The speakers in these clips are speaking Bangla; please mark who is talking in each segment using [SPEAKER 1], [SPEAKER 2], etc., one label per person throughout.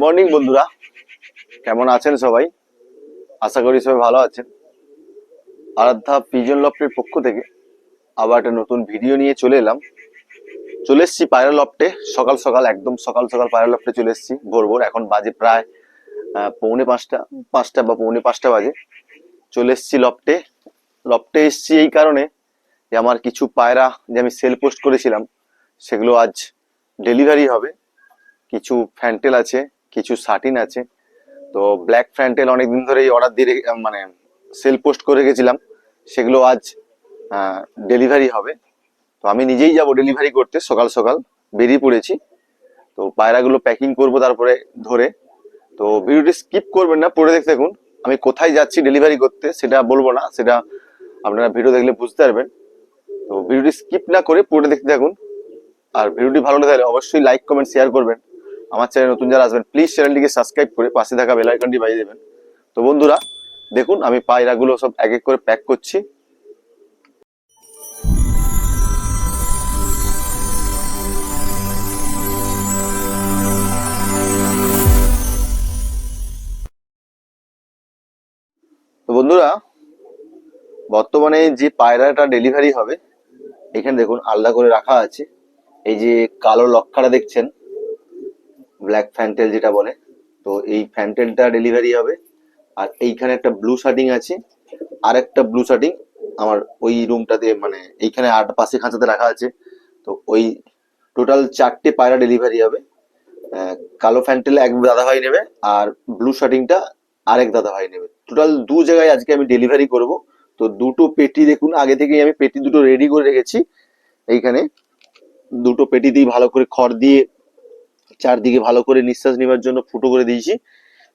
[SPEAKER 1] মর্নিং, বন্ধুরা। কেমন আছেন সবাই? আশা করি সবাই ভালো আছেন। আরাধ্যা পিজন লফটের পক্ষ থেকে আবার একটা নতুন ভিডিও নিয়ে চলে এলাম। চলে এসছি পায়রা লফটে। সকাল সকাল, একদম সকাল সকাল পায়রা লফটে চলে এসছি, ভোর ভোর। এখন বাজে প্রায় পৌনে পাঁচটা পাঁচটা বা পৌনে পাঁচটা বাজে। চলে এসছি লফটে। লফটে এসছি এই কারণে যে আমার কিছু পায়রা যে আমি সেল পোস্ট করেছিলাম, সেগুলো আজ ডেলিভারি হবে। কিছু ফ্যান্টেল আছে কিছু সাটিন আছে। তো ব্ল্যাক ফ্যান্টেল অনেকদিন ধরেই অর্ডার দিয়ে মানে সেল পোস্ট করে রেখেছিলাম। সেগুলো আজ ডেলিভারি হবে। তো আমি নিজেই যাব ডেলিভারি করতে, সকাল সকাল বেরিয়ে পড়েছি। তো পায়রাগুলো প্যাকিং করব তারপরে ধরে। তো ভিডিওটি স্কিপ করবেন না, পড়ে দেখতে থাকুন। আমি কোথায় যাচ্ছি ডেলিভারি করতে সেটা বলব না, সেটা আপনারা ভিডিও দেখলে বুঝতে পারবেন। তো ভিডিওটি স্কিপ না করে পড়ে দেখতে থাকুন। আর ভিডিওটি ভালো লাগে অবশ্যই লাইক কমেন্ট শেয়ার করবেন। আমার চ্যানেল নতুন যারা আসবেন প্লিজ চ্যানেলটিকে সাবস্ক্রাইব করে পাশে থাকা বেল আইকনটি বাজিয়ে দেবেন। তো বন্ধুরা, দেখুন, আমি পায়রাগুলো সব এক এক করে প্যাক করছি। তো বন্ধুরা, বর্তমানে যে পায়রাটা ডেলিভারি হবে, এখানে দেখুন, আলাদা করে রাখা আছে। এই যে কালো লক্ষাটা দেখছেন ব্ল্যাক ফ্যান্টেল যেটা বলে, তো এই ফ্যান্টেলটা ডেলিভারি হবে। আর এইখানে একটা ব্লু শার্টিং আছে। আর একটা ব্লু শার্টিং আমার ওই রুমটাতে মানে এইখানে আট পাশে খাঁচাতে রাখা আছে। তো ওই টোটাল চারটে পায়রা ডেলিভারি হবে। কালো ফ্যান্টেল এক দাদা ভাই নেবে আর ব্লু শার্টিংটা আরেক দাদা ভাই নেবে। টোটাল দু জায়গায় আজকে আমি ডেলিভারি করব। তো দুটো পেটি দেখুন, আগে থেকেই আমি পেটি দুটো রেডি করে রেখেছি। এইখানে দুটো পেটি পেটিতেই ভালো করে খড় দিয়ে চারদিকে ভালো করে নিঃশ্বাস নেবার জন্য ফুটো করে দিয়েছি।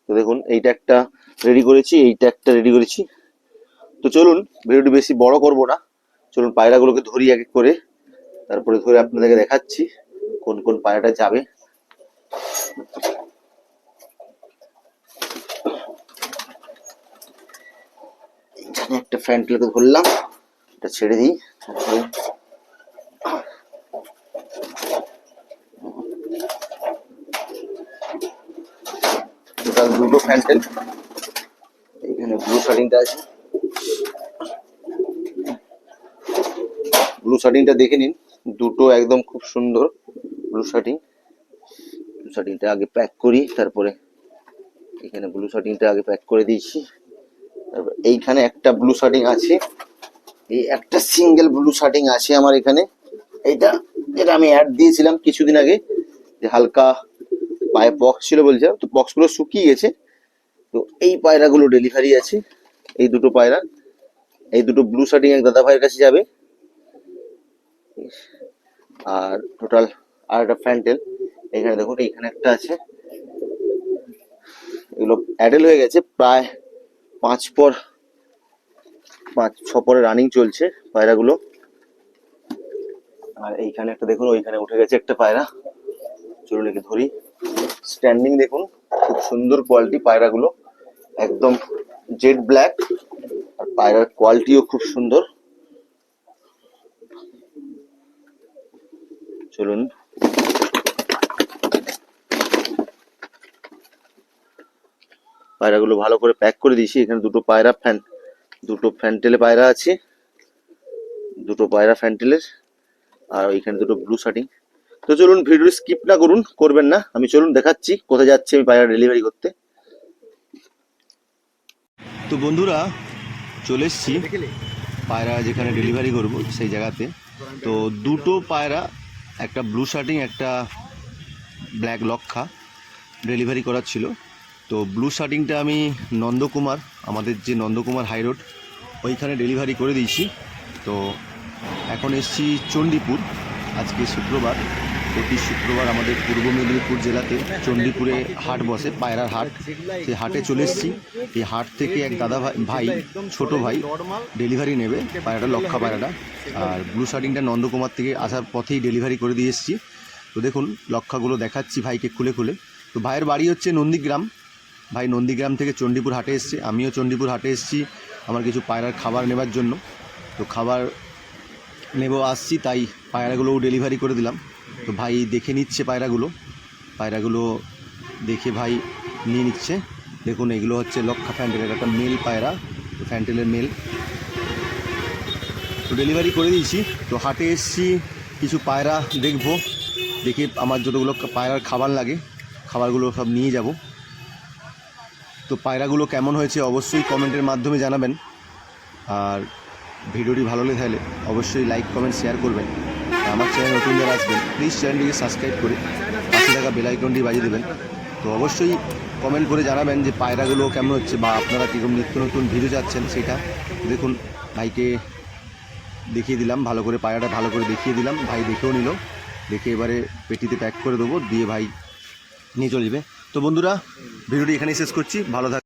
[SPEAKER 1] তো দেখুন, এইটা একটা রেডি করেছি, এইটা একটা রেডি করেছি। তো চলুন, ভিডিওটি বেশি বড় করব না। চলুন পায়রাগুলোকে ধরি এক এক করে। তারপরে ধরে আপনাদেরকে দেখাচ্ছি কোন কোন পায়রাটা যাবে। একটা ফ্যান্টেলকে ধরলাম, এটা ছেড়ে দিই। তারপরে দুটো ফ্যান্টেল এখানে ব্লু শার্টিংটা আছে। ব্লু শার্টিংটা দেখে নিন। দুটো একদম খুব সুন্দর ব্লু শার্টিং ব্লু শার্টিংটা আগে প্যাক করি, তারপরে এখানে ব্লু শার্টিংটা আগে প্যাক করে দিয়েছি। তারপর এইখানে একটা ব্লু শার্টিং আছে। এই একটা সিঙ্গেল ব্লু শার্টিং আছে আমার এখানে। এইটা, যেটা আমি অ্যাড দিয়েছিলাম কিছুদিন আগে, যে হালকা পায়ে পক্স ছিল বলছিলাম তো পক্সগুলো শুকিয়ে গেছে। তো এই পায়রাগুলো ডেলিভারি আছে। এই দুটো পায়রা। এই দুটো ব্লু শার্টিং এক দাদা ভাইয়ের কাছে যাবে। আর টোটাল আর একটা ফ্যান্টেল এখানে দেখুন, এইখানে একটা আছে। এগুলো অ্যাডেল হয়ে গেছে। প্রায় পাঁচ পর, পাঁচ, ছ পরে রানিং চলছে পায়রাগুলো। আর এইখানে একটা দেখুন, ওইখানে উঠে গেছে একটা পায়রা। চলুন একে ধরি। স্ট্যান্ডিং দেখুন, খুব সুন্দর কোয়ালিটি পায়রাগুলো, একদম জেড ব্ল্যাক আর পায়রার কোয়ালিটিও খুব সুন্দর। চলুন। পায়রাগুলো ভালো করে প্যাক করে দিয়েছি, এখানে দুটো পায়রা ফ্যান দুটো ফ্যান্টেলে পায়রা আছে, দুটো পায়রা ফ্যান্টেলের আর ওইখানে দুটো ব্লু শার্টিং তো চলুন ভিডিও স্কিপ না করুন, করবেন না। আমি চলুন দেখাচ্ছি কোথায় যাচ্ছি আমি পায়রা ডেলিভারি করতে। তো বন্ধুরা, চলে এসছি পায়রা যেখানে ডেলিভারি করব, সেই জায়গাতে। তো দুটো পায়রা, একটা ব্লু শার্টিং একটা ব্ল্যাক লক্ষা ডেলিভারি করার ছিল। তো ব্লু শার্টিংটা আমি নন্দকুমার, আমাদের যে নন্দকুমার হাই রোড ওইখানে ডেলিভারি করে দিয়েছি। তো এখন এসছি চণ্ডীপুর, আজকে শুক্রবার। প্রতি শুক্রবার আমাদের পূর্ব মেদিনীপুর জেলাতে চণ্ডীপুরে হাট বসে, পায়রার হাট। সেই হাটে চলে এসেছি। এই হাট থেকে এক দাদা ভাই ছোট ভাই ডেলিভারি নেবে পায়রাটা, লক্ষা পায়রাটা। আর ব্লু শার্টিংটা নন্দকুমার থেকে আসার পথেই ডেলিভারি করে দিয়ে এসেছি। তো দেখুন, লক্ষাগুলো দেখাচ্ছি ভাইকে খুলে খুলে। তো ভাইয়ের বাড়ি হচ্ছে নন্দীগ্রাম। ভাই নন্দীগ্রাম থেকে চণ্ডীপুর হাটে এসছে। আমিও চণ্ডীপুর হাটে এসেছি আমার কিছু পায়রার খাবার নেবার জন্য। তো খাবার নেব, আসছি, তাই পায়রাগুলোও ডেলিভারি করে দিলাম। তো ভাই দেখে নিচ্ছে পায়রাগুলো। পায়রাগুলো দেখে ভাই নিয়ে নিচ্ছে। দেখুন, এগুলো হচ্ছে লক্ষা ফ্যান্টেলের একটা মেল পায়রা ফ্যান্টেলের মেল। তো ডেলিভারি করে দিয়েছি। তো হাটে এসছি, কিছু পায়রা দেখব। দেখে আমার যতগুলো পায়রার খাবার লাগে, খাবারগুলো সব নিয়ে যাব। তো পায়রাগুলো কেমন হয়েছে অবশ্যই কমেন্টের মাধ্যমে জানাবেন। আর ভিডিওটি ভালো লেগে থাকলে অবশ্যই লাইক কমেন্ট শেয়ার করবেন। আমার চ্যানেল নতুন যারা আসবেন প্লিজ চ্যানেলটিকে সাবস্ক্রাইব করে পাশে থাকা বেলাইকনটি বাজিয়ে দেবেন। তো অবশ্যই কমেন্ট করে জানাবেন যে পায়রাগুলো কেমন হচ্ছে বা আপনারা কীরকম নিত্য নতুন ভিডিও যাচ্ছেন সেটা। দেখুন, ভাইকে দেখিয়ে দিলাম, ভালো করে পায়রাটা ভালো করে দেখিয়ে দিলাম। ভাই দেখেও নিল, দেখে এবারে পেটিতে প্যাক করে দেবো, দিয়ে ভাই নিয়ে চলে যাবে। তো বন্ধুরা ভিডিওটি এখানেই শেষ করছি, ভালো থাক